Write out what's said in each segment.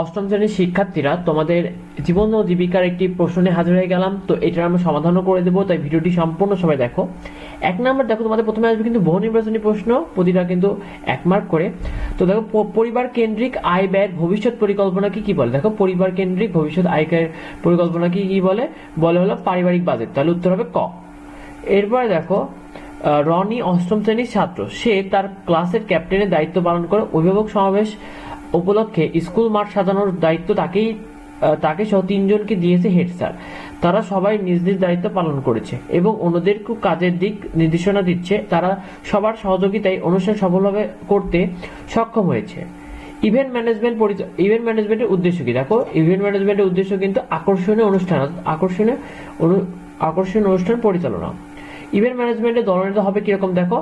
অষ্টম শ্রেণির শিক্ষার্থীরা তোমাদের জীবন ও জীবিকার একটি প্রশ্নে হাজির হয়ে গেলাম, তো এটার আমরা সমাধানও করে দেবো, তাই ভিডিওটি সম্পূর্ণ সবাই দেখো। এক নম্বর দেখো, তোমাদের প্রথমে আসবে কিন্তু বহু নির্বাচনী প্রশ্ন, প্রতিটা কিন্তু এক মার্ক করে। তো দেখো পরিবার কেন্দ্রিক আয় ব্যয়ের ভবিষ্যৎ পরিকল্পনা কি বলে? দেখো, পরিবার কেন্দ্রিক ভবিষ্যৎ আয় ব্যয়ের পরিকল্পনা কি বলে? বলে হলো পারিবারিক বাজেট, তাহলে উত্তর হবে ক। এরপরে দেখো রনি অষ্টম শ্রেণির ছাত্র। সে তার ক্লাসের ক্যাপ্টেনের দায়িত্ব পালন করে। অভিভাবক সমাবেশ উপলক্ষে স্কুল মাঠ সাজানোর দায়িত্ব তাকেই তাকে সহ তিনজনকে দিয়েছে হেড স্যার। তারা সবাই নিজ নিজ দায়িত্ব পালন করেছে এবং অন্যদেরকেও কাজের দিক নির্দেশনা দিচ্ছে। তারা সবার সহযোগিতায় অনুষ্ঠান সফলভাবে করতে সক্ষম হয়েছে। ইভেন্ট ম্যানেজমেন্ট ইভেন্ট ম্যানেজমেন্টের উদ্দেশ্য কি? দেখো, ইভেন্ট ম্যানেজমেন্টের উদ্দেশ্য কিন্তু আকর্ষণীয় অনুষ্ঠান। আকর্ষণীয় আকর্ষণীয় অনুষ্ঠান পরিচালনা। ইভেন্ট ম্যানেজমেন্টের দলনেতা হবে কীরকম দেখো?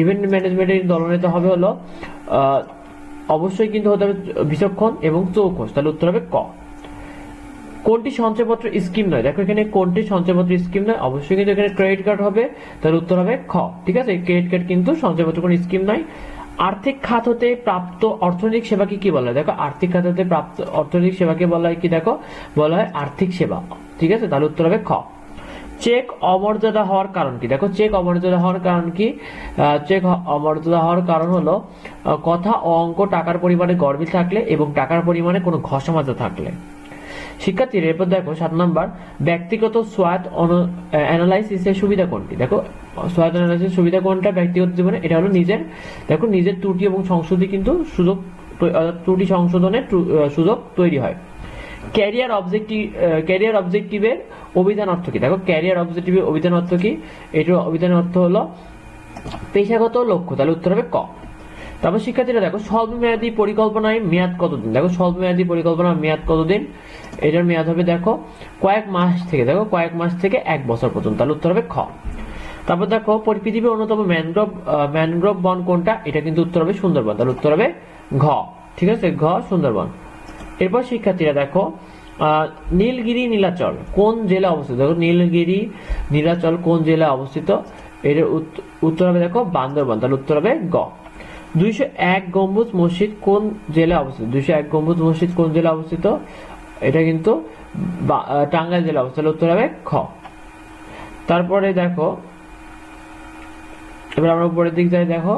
ইভেন্ট ম্যানেজমেন্টের দলনেতা হবে হলো অবশ্যই কিন্তু হতে হবে বিচক্ষণ এবং চৌকস তাহলে উত্তর হবে ক। কোনটি সঞ্চয়পত্র স্কিম নয়? দেখো এখানে কোনটি সঞ্চয়পত্র স্কিম নয়? অবশ্যই কিন্তু এখানে ক্রেডিট কার্ড হবে। তাহলে উত্তর হবে খ। ঠিক আছে? ক্রেডিট কার্ড কিন্তু সঞ্চয়পত্র কোনো স্কিম নয়। আর্থিক খাত হতে প্রাপ্ত অর্থনৈতিক সেবাকে কি বলা হয়? দেখো, আর্থিক খাত হতে প্রাপ্ত অর্থনৈতিক সেবাকে বলা হয় কি দেখো? বলা হয় আর্থিক সেবা। ঠিক আছে? তাহলে উত্তর হবে খ। চেক অমর্যাদা হওয়ার কারণ কি? দেখো চেক অমর্যাদা হওয়ার কারণ কি? চেক অমর্যাদা হওয়ার কারণ হলো কথা অঙ্ক টাকার পরিমাণে গরমিল থাকলে এবং টাকার পরিমাণে কোনো ঘষামাজা থাকলে। শিক্ষার্থীর এরপর দেখো, সাত নাম্বার, ব্যক্তিগত সোয়াত অ্যানালাইসিসের সুবিধা কোনটি? দেখো সোয়াত অ্যানালাইসিস সুবিধা কোনটা? ব্যক্তিগত জীবনে, এটা হলো নিজের, দেখো, নিজের ত্রুটি এবং সংশোধনী কিন্তু সুযোগ, ত্রুটি সংশোধনের সুযোগ তৈরি হয়। ক্যারিয়ার অবজেক্টিভ ক্যারিয়ার অবজেক্টিভের অভিধান অর্থ কি? দেখো ক্যারিয়ার অবজেক্টিভের অভিধান অর্থ কি? এটার অভিধান অর্থ হলো পেশাগত লক্ষ্য। তাহলে উত্তর হবে ক। তারপর শিক্ষার্থীরা দেখো, স্বল্পমেয়াদী পরিকল্পনায় মেয়াদ কতদিন? দেখো, স্বল্পমেয়াদী পরিকল্পনার মেয়াদ কতদিন? এটার মেয়াদ হবে দেখো, কয়েক মাস থেকে, দেখো, কয়েক মাস থেকে এক বছর পর্যন্ত। তাহলে উত্তর হবে খ। তারপর দেখো, পৃথিবীর অন্যতম ম্যানগ্রোভ ম্যানগ্রোভ বন কোনটা? এটা কিন্তু উত্তর হবে সুন্দরবন। তাহলে উত্তর হবে ঘ। ঠিক আছে? ঘ, সুন্দরবন। এরপর শিক্ষার্থীরা দেখো নীলগিরি, নীলাচল, কোন জেলা অবস্থিত? দেখো, নীলগিরি, নীলাচল কোন জেলা অবস্থিত? এর উত- উত্তর হবে দেখো, বান্দরবান। তাহলে উত্তর হবে গ। দুইশো এক গম্বুজ মসজিদ কোন জেলা অবস্থিত? দুইশো এক গম্বুজ মসজিদ কোন জেলা অবস্থিত? এটা কিন্তু টাঙ্গাইল জেলা অবস্থিত। উত্তর হবে খ। তারপরে দেখো এবার আমরা উপরের দিক যাই, দেখো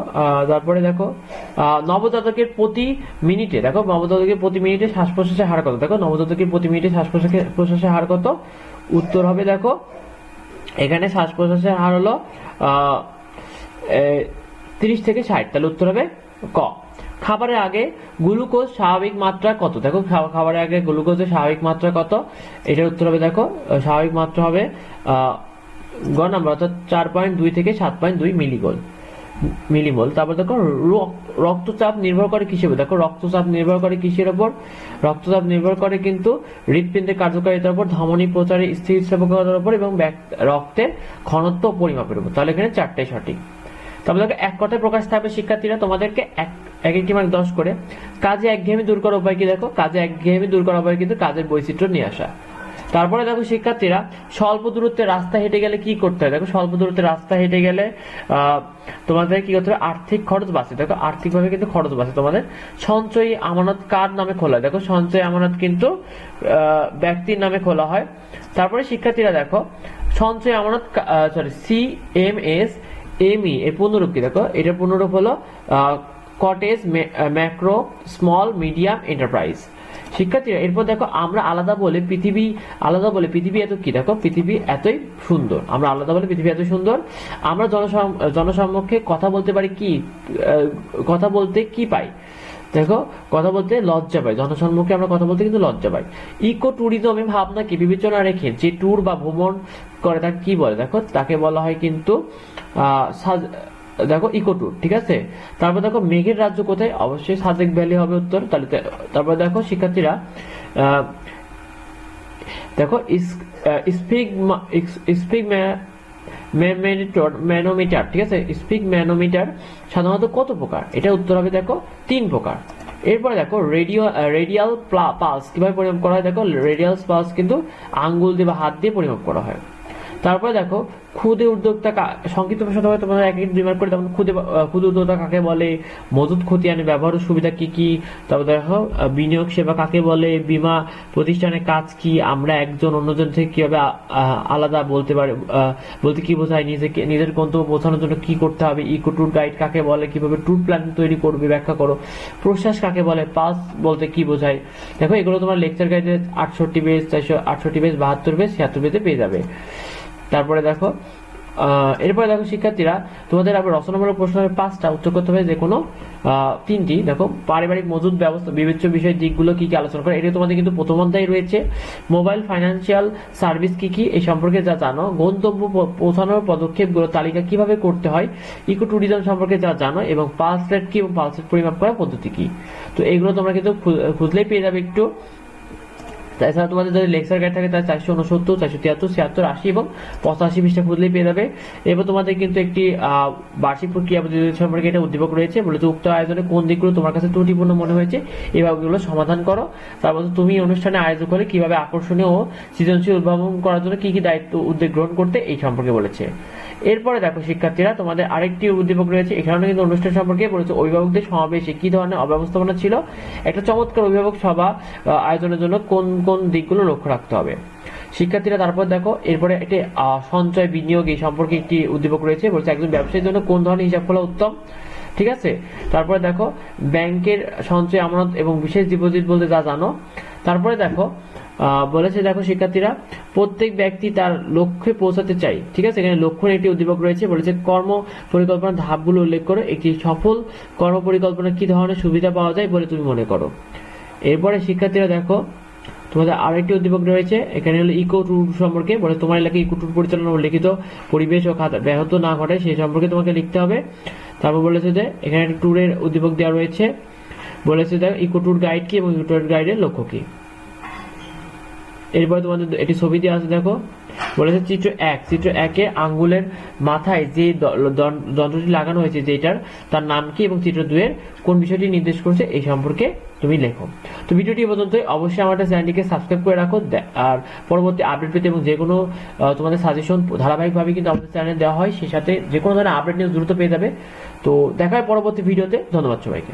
তারপরে দেখো নবজাতকের প্রতি মিনিটে, দেখো, নবজাতকের প্রতি মিনিটে শ্বাস প্রশ্বাসের হার কত? দেখো, নবজাতকের প্রতি মিনিটে শ্বাস প্রশ্বাসের হার কত? উত্তর হবে, দেখো, এখানে শ্বাস প্রশ্বাসের হার হলো তিরিশ থেকে ষাট। তাহলে উত্তর হবে ক। খাবারের আগে গ্লুকোজ স্বাভাবিক মাত্রা কত? দেখো খাবারের আগে গ্লুকোজের স্বাভাবিক মাত্রা কত? এটার উত্তর হবে, দেখো, স্বাভাবিক মাত্রা হবে গ নাম্বার, অর্থাৎ চার পয়েন্ট দুই থেকে সাত পয়েন্ট দুই মিলিগোল। মিলিমোল। তারপর দেখো রক্তচাপ নির্ভর করে কিসের উপর? দেখো, রক্তচাপ নির্ভর করে কিসের উপর? রক্তচাপ নির্ভর করে কিন্তু হৃৎপিণ্ডের কার্যকারিতার উপর, ধমনী প্রচারের স্থিতিস্থাপকতার উপর এবং রক্তের ঘনত্ব পরিমাপের উপর। তাহলে এখানে চারটাই সঠিক। তারপর দেখো, এক কথায় প্রকাশ থাকবে শিক্ষার্থীরা, তোমাদেরকে এক এক একটি মার্ক দশ করে। কাজে একঘেয়েমি দূর করার উপায় কি দেখো? কাজে একঘেয়েমি দূর করার উপায় কিন্তু কাজের বৈচিত্র্য নিয়ে আসা। তারপরে দেখো শিক্ষার্থীরা, স্বল্প দূরত্বে রাস্তা হেঁটে গেলে কি করতে হয়? দেখো স্বল্প দূরত্বে রাস্তা হেঁটে গেলে তোমাদের কি করতে হবে? আর্থিক খরচ বাঁচে। দেখো আর্থিকভাবে কিন্তু খরচ বাঁচে তোমাদের। সঞ্চয়ী আমানত কার নামে খোলা? দেখো সঞ্চয় আমানত কিন্তু ব্যক্তির নামে খোলা হয়। তারপরে শিক্ষার্থীরা দেখো, সঞ্চয় আমানত sorry C M S M E এর পুনরূপ কি দেখো এটার পুনরূপ হলো cottage macro small medium enterprise শিক্ষার্থীরা, এরপর দেখো আমরা আলাদা বলে পৃথিবী, আলাদা বলে পৃথিবী এত কি? দেখো পৃথিবী এতই সুন্দর। আমরা আলাদা বলে পৃথিবী এত সুন্দর। আমরা জনসম- জনসম্মুখে কথা বলতে পারি কি কথা বলতে কি পাই? দেখো, কথা বলতে লজ্জা পাই। জনসম্মুখে আমরা কথা বলতে কিন্তু লজ্জা পাই। ইকো ট্যুরিজমে ভাবনাকে বিবেচনা রেখে যে ট্যুর বা ভ্রমণ করে তাকে কি বলে? দেখো, তাকে বলা হয় কিন্তু দেখো ইকো ট্যুর ঠিক আছে? তারপর দেখো, মেঘের রাজ্য কোথায়? অবশ্যই সাজেক ভ্যালি হবে উত্তর, তাহলে তারপর দেখো, শিক্ষার্থীরা দেখো স্পিক স্পিক ম্যানোমিটার ঠিক আছে? স্পিক ম্যানোমিটার সাধারণত কত প্রকার? এটা উত্তর হবে দেখো, তিন প্রকার। এরপরে দেখো রেডিও রেডিয়াল পালস কীভাবে পরিমাপ করা হয়? দেখো রেডিয়াল পালস কিন্তু আঙ্গুল দিয়ে বা হাত দিয়ে পরিমাপ করা হয়। তারপরে দেখো ক্ষুদে উদ্যোক্তা সংক্ষিপ্ত ভাষাতে হয় তোমাদের এক দুই মার্ক করে তখন ক্ষুদে ক্ষুদে উদ্যোক্তা কাকে বলে মজুদ খতিয়ানে ব্যবহার সুবিধা কি কি তারপর দেখো বিনিয়োগ সেবা কাকে বলে, বীমা প্রতিষ্ঠানের কাজ কি, আমরা একজন অন্যজন থেকে কীভাবে আলাদা বলতে পারে বলতে কি বোঝায় নিজেকে, নিজের গন্তব্য পৌঁছানোর জন্য কি করতে হবে ইকো ট্যুর গাইড কাকে বলে, কীভাবে ট্যুর প্ল্যান তৈরি করবে, ব্যাখ্যা করো। প্রশ্বাস কাকে বলে, পাস বলতে কি বোঝায়। দেখো, এগুলো তোমার লেকচার গাইডে আটষট্টি পেজ চারশো আটষট্টি পেজ বাহাত্তর পেজ ছিয়াত্তর পেজে পেয়ে যাবে। তারপরে দেখো এরপরে দেখো শিক্ষার্থীরা, তোমাদের আবার রচনামূলক প্রশ্ন হবে পাঁচটা উত্তর করতে হবে যে কোনো তিনটি। দেখো, পারিবারিক মজুদ ব্যবস্থা, বিবেচ্য বিষয় দিকগুলো কি কি আলোচনা করে এটা তোমাদের কিন্তু প্রথম অধ্যায় রয়েছে। মোবাইল ফাইন্যান্সিয়াল সার্ভিস কি কি, এই সম্পর্কে যা জানো, গন্তব্য পৌঁছানোর পদক্ষেপগুলো তালিকা কীভাবে করতে হয় ইকো ট্যুরিজম সম্পর্কে যা জানো, এবং পালস রেট কি এবং পালস রেট পরিমাপ করার পদ্ধতি কি। তো এগুলো তোমরা কিন্তু খুঁজলেই পেয়ে যাবে একটু। তাছাড়া তোমাদের যদি লেকচার গাইড থাকে তাহলে চারশো উনসত্তর চারশো তিয়াত্তর, ছিয়াত্তর, আশি এবং পঁচাশি পৃষ্ঠা খুঁজলেই পেয়ে যাবে। এবার তোমাদের কিন্তু একটি বার্ষিক প্রক্রিয়া সম্পর্কে এটা উদ্দীপক রয়েছে। বলেছে উক্ত আয়োজনে কোন দিকগুলো তোমার কাছে ত্রুটিপূর্ণ মনে হয়েছে এভাবেগুলো সমাধান করো। তারপর তুমি অনুষ্ঠানে আয়োজন করে কীভাবে আকর্ষণীয় ও সৃজনশীল উদ্ভাবন করার জন্য কি কি দায়িত্ব, উদ্যোগ গ্রহণ করতে, এই সম্পর্কে বলেছে। এরপরে দেখো, শিক্ষার্থীরা, তোমাদের আরেকটি উদ্দীপক রয়েছে। এখানে কিন্তু অনুষ্ঠান সম্পর্কে বলেছে, অভিভাবকদের সমাবেশে কি ধরনের অব্যবস্থাপনা ছিল? একটা চমৎকার অভিভাবক সভা আয়োজনের জন্য কোন কোন দিকগুলো লক্ষ্য রাখতে হবে। শিক্ষার্থীরা, তারপর দেখো, এরপরে একটি সঞ্চয় বিনিয়োগ এই সম্পর্কে একটি উদ্দীপক রয়েছে, বলছে একজন ব্যবসায়ীর জন্য কোন ধরনের হিসাব খোলা উত্তম, ঠিক আছে? তারপরে দেখো, ব্যাংকের সঞ্চয় আমানত এবং বিশেষ ডিপোজিট বলতে যা জানো। তারপরে দেখো বলেছে দেখো শিক্ষার্থীরা, প্রত্যেক ব্যক্তি তার লক্ষ্যে পৌঁছাতে চাই, ঠিক আছে? এখানে লক্ষ্য একটি উদ্দীপক রয়েছে, বলেছে কর্ম পরিকল্পনার ধাপগুলো উল্লেখ করো, একটি সফল কর্ম পরিকল্পনা কি ধরনের সুবিধা পাওয়া যায় বলে তুমি মনে করো। এরপরে শিক্ষার্থীরা দেখো তোমাদের আরেকটি উদ্দীপক রয়েছে, এখানে হলো ইকো ট্যুর সম্পর্কে, বলে তোমার এলাকায় ইকো ট্যুর পরিচালনা ও লিখিত পরিবেশ ও খাতা ব্যাহত না ঘটে, সেই সম্পর্কে তোমাকে লিখতে হবে। তারপর বলেছে যে এখানে একটা ট্যুরের উদ্দীপক দেওয়া রয়েছে। বলেছে দেখ ইকো ট্যুর গাইড কি এবং ইকো ট্যুর গাইডের লক্ষ্য কি? এরপরে তোমাদের এটি ছবি দিয়ে আছে, দেখো। বলেছে চিত্র এক। চিত্র একে আঙ্গুলের মাথায় যে যন্ত্রটি লাগানো হয়েছে যেটার, তার নাম কি এবং চিত্র দুয়ের কোন বিষয়টি নির্দেশ করছে এই সম্পর্কে তুমি লেখো। তো ভিডিওটি এ পর্যন্তই। অবশ্যই আমাদের চ্যানেলটিকে সাবস্ক্রাইব করে রাখো। আর পরবর্তী আপডেট পেতে এবং যে কোনো তোমাদের সাজেশন ধারাবাহিকভাবে কিন্তু আমাদের চ্যানেলে দেওয়া হয়, সেই সাথে যে কোনো ধরনের আপডেট নিউজ দ্রুত পেয়ে যাবে। তো দেখা হয় পরবর্তী ভিডিওতে। ধন্যবাদ সবাইকে।